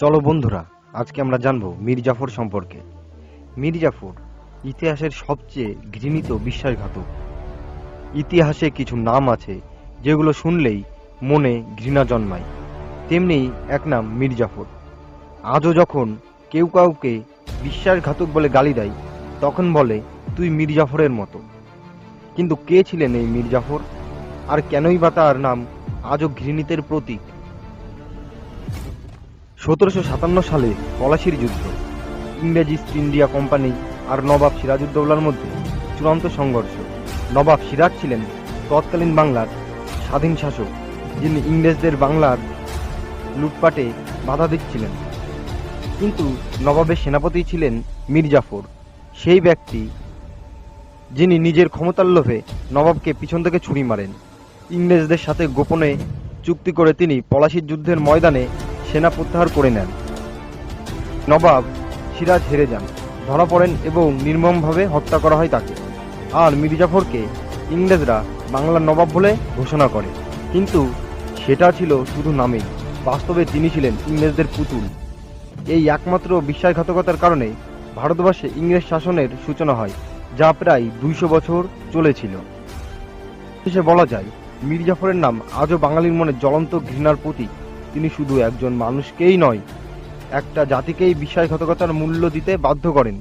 চলো বন্ধুরা, আজকে আমরা জানব মীর জাফর সম্পর্কে। মীর জাফর ইতিহাসের সবচেয়ে ঘৃণিত বিশ্বাসঘাতক। ইতিহাসে কিছু নাম আছে যেগুলো শুনলেই মনে ঘৃণা জন্মায়। তেমনি এক নাম মীর জাফর। আজও যখন কেউ কাউকে বিশ্বাসঘাতক বলে গালি দেয়, তখন বলে, তুই মীর জাফরের মতো। কিন্তু কে ছিলেন এই মীর জাফর? আর কেনই বা তার নাম আজও ঘৃণিতের প্রতীক? সতেরোশো সাতান্ন সালে পলাশির যুদ্ধ। ইংরেজ ইস্ট ইন্ডিয়া কোম্পানি আর নবাব সিরাজউদ্দৌলার মধ্যে চূড়ান্ত সংঘর্ষ। নবাব সিরাজ ছিলেন তৎকালীন বাংলার স্বাধীন শাসক, যিনি ইংরেজদের বাংলার লুটপাটে বাধা দিচ্ছিলেন। কিন্তু নবাবের সেনাপতি ছিলেন মীর জাফর। সেই ব্যক্তি যিনি নিজের ক্ষমতার লোভে নবাবকে পিছন থেকে ছুরি মারেন। ইংরেজদের সাথে গোপনে চুক্তি করে তিনি পলাশির যুদ্ধের ময়দানে সেনা প্রত্যাহার করে নেন। নবাব সিরাজ হেরে যান। ধরা পড়েন এবং নির্মমভাবে হত্যা করা হয় তাকে। আর মির্জাফরকে ইংরেজরা বাংলার নবাব বলে ঘোষণা করে। কিন্তু সেটা ছিল শুধু নামেই। বাস্তবে তিনি ছিলেন ইংরেজদের পুতুল। এই একমাত্র বিশ্বাসঘাতকতার কারণে ভারতবর্ষে ইংরেজ শাসনের সূচনা হয়, যা প্রায় দুইশো বছর চলেছিল। শেষে বলা যায় মীর জাফরের নাম আজও বাঙালির মনে জ্বলন্ত ঘৃণার প্রতীক। তিনি শুধু একজন মানুষকেই নয় একটা জাতিকেই বিশ্বাসঘাতকতার মূল্য দিতে বাধ্য করেন।